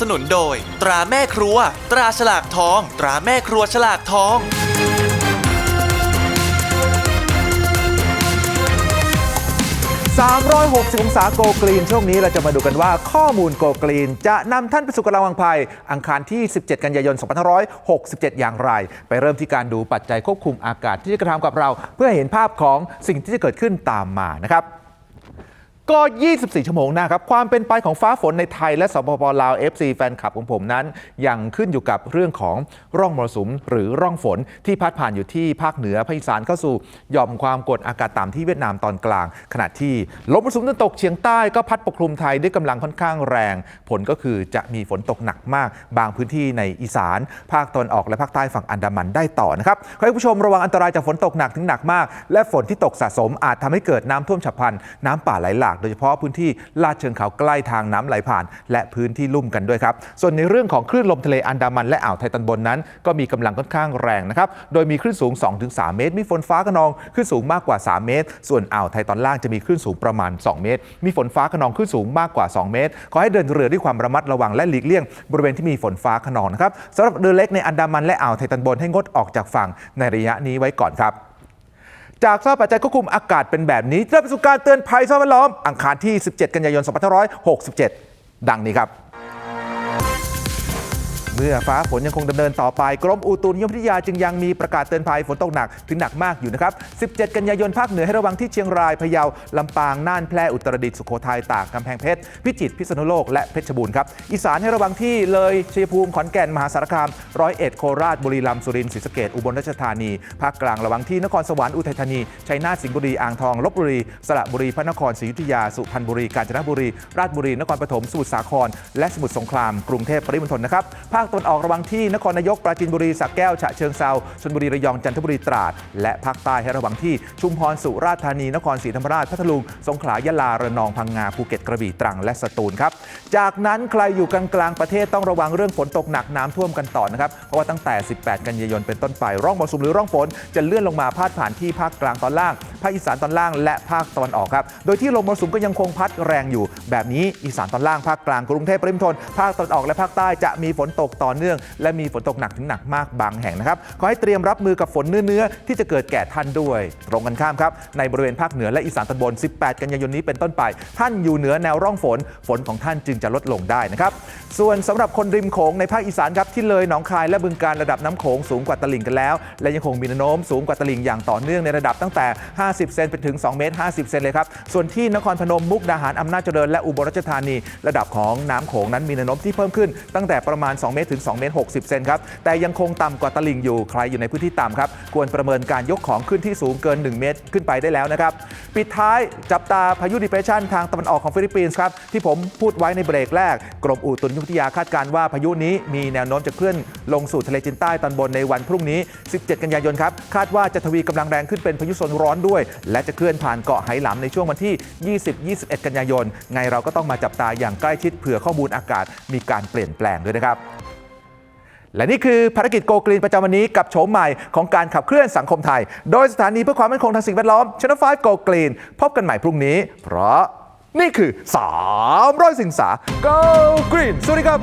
สนุนโดย ตราแม่ครัว ตราฉลากทอง ตราแม่ครัวฉลากทอง 360องศาโกกรีน ช่วงนี้เราจะมาดูกันว่าข้อมูลโกกรีน จะนำท่านไปสู่กำลังวังภัย อังคารที่ 17 กันยายน 2567 อย่างไร ไปเริ่มที่การดูปัจจัยควบคุมอากาศที่จะกระทำกับเรา เพื่อเห็นภาพของสิ่งที่จะเกิดขึ้นตามมานะครับ ก็ 24 ชั่วโมงหนะครับ ความเป็นไปของฟ้าฝนในไทยและสปปลาว FC แฟนคลับของผมนั้น ยังขึ้นอยู่กับเรื่องของร่องมรสุมหรือร่องฝนที่พัดผ่านอยู่ที่ภาคเหนือภาคอีสานเข้าสู่หย่อมความกดอากาศต่ำที่เวียดนามตอนกลาง ขณะที่ลมมรสุมตะวันตกเฉียงใต้ก็พัดปกคลุมไทยด้วยกำลังค่อนข้างแรง ผลก็คือจะมีฝนตกหนักมาก บางพื้นที่ในอีสาน ภาคตะวันออกและภาคใต้ฝั่งอันดามันได้ต่อนะครับขอให้ผู้ชมระวังอันตรายจากฝนตกหนักถึงหนักมาก และฝนที่ตกสะสมอาจทำให้เกิดน้ำท่วมฉับพลันน้ำป่าไหลหลากโดยเฉพาะพื้นที่ลาดเชิงเขาใกล้ทางน้ำไหลผ่าน และพื้นที่ลุ่มกันด้วยครับ ส่วนในเรื่องของคลื่นลมทะเลอันดามันและอ่าวไทยตอนบนนั้น ก็มีกำลังค่อนข้างแรงนะครับ โดยมีคลื่นสูง 2-3 เมตร มีฝนฟ้าขนองคลื่นสูงมากกว่า 3 เมตร ส่วนอ่าวไทยตอนล่างจะมีคลื่นสูงประมาณ 2 เมตร มีฝนฟ้าขนองคลื่นสูงมากกว่า 2 เมตร ขอให้เดินเรือด้วยความระมัดระวังและหลีกเลี่ยง บริเวณที่มีฝนฟ้าขนองนะครับสำหรับเรือเล็กในอันดามันและอ่าวไทยตอนบนให้งดออกจากฝั่งในระยะนี้ไว้ก่อนครับ จากสภาพปัจจัยควบคุมอากาศเป็นแบบนี้เริ่มไปสู่การเตือนภัยสภาพแวดล้อมอังคารที่ 17 กันยายน 2567 ดังนี้ครับ มื่อฟ้าฝนยังคงดำเนินต่อไป กรมอุตุนิยมวิทยาจึงยังมีประกาศเตือนภัยฝนตกหนักถึงหนักมากอยู่นะครับ 17 กันยายนภาคเหนือให้ระวังที่เชียงรายพะเยาลำปางน่านแพร่อุตรดิตถ์สุโขทัยตากกำแพงเพชรพิจิตรพิษณุโลกและเพชรบูรณ์ครับอีสานให้ระวังที่เลยชัยภูมิขอนแก่นมหาสารคามร้อยเอ็ดโคราชบุรีรัมย์สุรินทร์ศรีสะเกษอุบลราชธานีภาคกลางระวังที่นครสวรรค์อุทัยธานีชัยนาทสิงห์บุรีอ่างทองลบบุรีสระบุรีพระนครศรีอยุธยาสุพรรณบุรีกาญจนบุรี ราชบุรีนครปฐมสมุทรสาคร และสมุทรสงครามกรุงเทพปริมณฑลนะครับภาคตะวันออกระวังที่นครนายกปราจีนบุรีสระแก้วฉะเชิงเซาชลบุรีระยองจันทบุรีตราด และภาคใต้ให้ระวังที่ชุมพรสุราษฎร์ธานีนครศรีธรรมราชพัทลุงสงขลายะลาระนองพังงาภูเก็ตกระบี่ตรังและสตูลครับจากนั้นใครอยู่กลางกลางประเทศต้องระวังเรื่องฝนตกหนักน้ำท่วมกันต่อนะครับเพราะว่าตั้งแต่ 18 กันยายนเป็นต้นไปร่องมรสุมหรือร่องฝนจะเลื่อนลงมาพาดผ่านที่ภาคกลางตอนล่าง ภาคอีสานตอนล่างและภาคตะวันออกครับ โดยที่ลมมรสุมก็ยังคงพัดแรงอยู่ แบบนี้อีสานตอนล่างภาคกลางกรุงเทพปริมณฑลภาคตะวันออกและภาคใต้จะมีฝนตกต่อเนื่อง และมีฝนตกหนักถึงหนักมากบางแห่งนะครับขอให้เตรียมรับมือกับฝนเนื้อๆที่จะเกิดแก่ท่านด้วย ตรงกันข้ามครับในบริเวณภาคเหนือและอีสานตอนบน 18 กันยายนนี้เป็นต้นไป ท่านอยู่เหนือแนวร่องฝน ฝนของท่านจึงจะลดลงได้นะครับ ส่วนสำหรับคนริมโขงในภาคอีสานครับที่เลยหนองคายและบึงการระดับน้ำโขงสูงกว่าตลิ่งกันแล้ว และยังคงมีแนวโน้มสูงกว่าตลิ่งอย่างต่อเนื่องในระดับตั้งแต่ 50 เซนไปถึง 2 เมตร 50 เซนเลยครับ ส่วนที่นครพนมมุกดาหารอำนาจเจริญและอุบลราชธานี ระดับของน้ำโขงนั้นมีแนวโน้มที่เพิ่มขึ้นตั้งแต่ประมาณ 2 เมตรถึง 2 เมตร 60 เซนครับแต่ยังคงต่ำกว่าตลิ่งอยู่ใครอยู่ในพื้นที่ต่ำครับควรประเมินการยกของขึ้นที่สูงเกิน 1 เมตรขึ้นไปได้แล้วนะครับปิดท้ายจับตาพายุดิเพรชันทางตะวันออกของฟิลิปปินส์ครับที่ผมพูดไว้ในเบรกแรกกรมอุตุนิยวิทยาคาดการณ์ว่าพายุนี้มีแนวโน้มจะเคลื่อนลงสู่ทะเลจีนใต้ตอนบนในวันพรุ่งนี้ 17 กันยายนครับ คาดว่าจะทวีกำลังแรงขึ้นเป็นพายุโซนร้อนด้วย และจะเคลื่อนผ่านเกาะไหหลำในช่วงวันที่ 20-21 กันยายน ไงเราก็ต้องมาจับตาอย่างใกล้ชิดเผื่อข้อมูลอากาศมีการเปลี่ยนแปลงด้วยนะครับและนี่คือภารกิจโกกรีนประจำวันนี้กับโฉมใหม่ของการขับเคลื่อนสังคมไทย โดยสถานีเพื่อความมั่นคงทางสิ่งแวดล้อมชนฟ้าโกกรีน พบกันใหม่พรุ่งนี้ เพราะ นี่คือ 300 สิงสา Go Green สวัสดีครับ